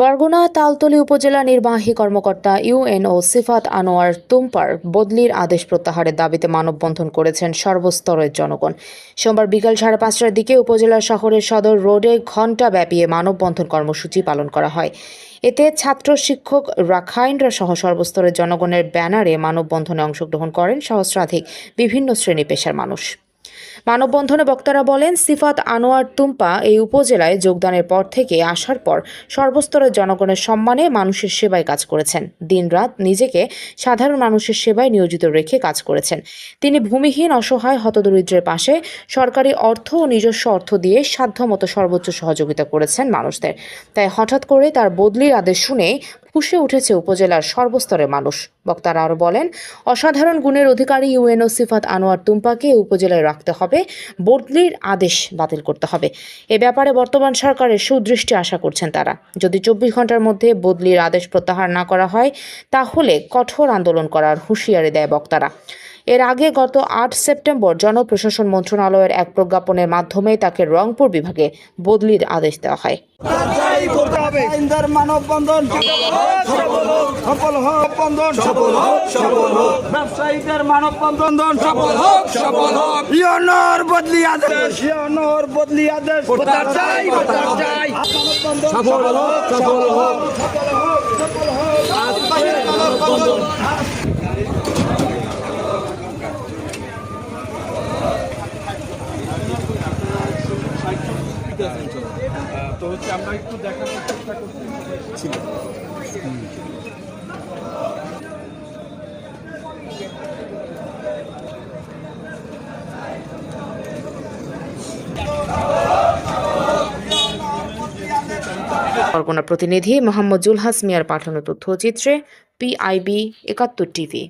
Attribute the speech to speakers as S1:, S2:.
S1: বরগুনা তালতলী উপজেলা নির্বাহী কর্মকর্তা ইউএনও সিফাত আনোয়ার তুম্পার বদলির আদেশ প্রত্যাহারের দাবিতে মানববন্ধন করেছেন সর্বস্তরের জনগণ। সোমবার বিকাল সাড়ে পাঁচটার দিকে উপজেলা শহরের সদর রোডে ঘণ্টাব্যাপী এ মানববন্ধন কর্মসূচি পালন করা হয়। এতে ছাত্র শিক্ষক রাখাইনরা সহ সর্বস্তরের জনগণের ব্যানারে মানববন্ধনে অংশগ্রহণ করেন সহস্রাধিক বিভিন্ন শ্রেণি পেশার মানুষ। মানববন্ধনে বক্তারা বলেন, সিফাত আনোয়ার তুম্পা এই উপজেলায় যোগদানের পর থেকে আসার পর সর্বস্তরের জনগণের সম্মানে মানুষের সেবায় কাজ করেছেন। দিনরাত নিজেকে সাধারণ মানুষের সেবায় নিয়োজিত রেখে কাজ করেছেন। তিনি ভূমিহীন, অসহায়, হতদরিদ্রের পাশে সরকারি অর্থ ও নিজস্ব অর্থ দিয়ে সাধ্যমতো সর্বোচ্চ সহযোগিতা করেছেন মানুষদের। তাই হঠাৎ করে তার বদলির আদেশ শুনে ফুসে উঠেছে উপজেলার সর্বস্তরে মানুষ। বক্তারা আরও বলেন, অসাধারণ গুণের অধিকারী ইউএনও সিফাত আনোয়ার তুম্পাকে উপজেলায় রাখতে হবে, বদলির আদেশ বাতিল করতে হবে। এ ব্যাপারে বর্তমান সরকারের সুদৃষ্টি আশা করছেন তারা। যদি চব্বিশ ঘণ্টার মধ্যে বদলির আদেশ প্রত্যাহার না করা হয়, তাহলে কঠোর আন্দোলন করার হুঁশিয়ারি দেয় বক্তারা। এর আগে গত আট সেপ্টেম্বর জনপ্রশাসন মন্ত্রণালয়ের এক প্রজ্ঞাপনের মাধ্যমে তাকে রংপুর বিভাগে বদলির আদেশ দেওয়া হয়।
S2: মানববন্ধন সফল হোক বন্ধন সফল হোক। সফল হোক ব্যবসায়ীদের মানববন্ধন সফল হোক সফল হোক। ইয়নর বদলি আদেশ। ইয়নর বদলি আদেশ। চাই প্রতার চাই সফল হোক সফল হোক।
S3: তো হচ্ছে আমরা একটু দেখার চেষ্টা করছি।
S1: পরগনা প্রতিনিধি মোহাম্মদ জুলহাস মিয়ার পাঠানো তথ্যচিত্রে পিআইবি একাত্তর টিভি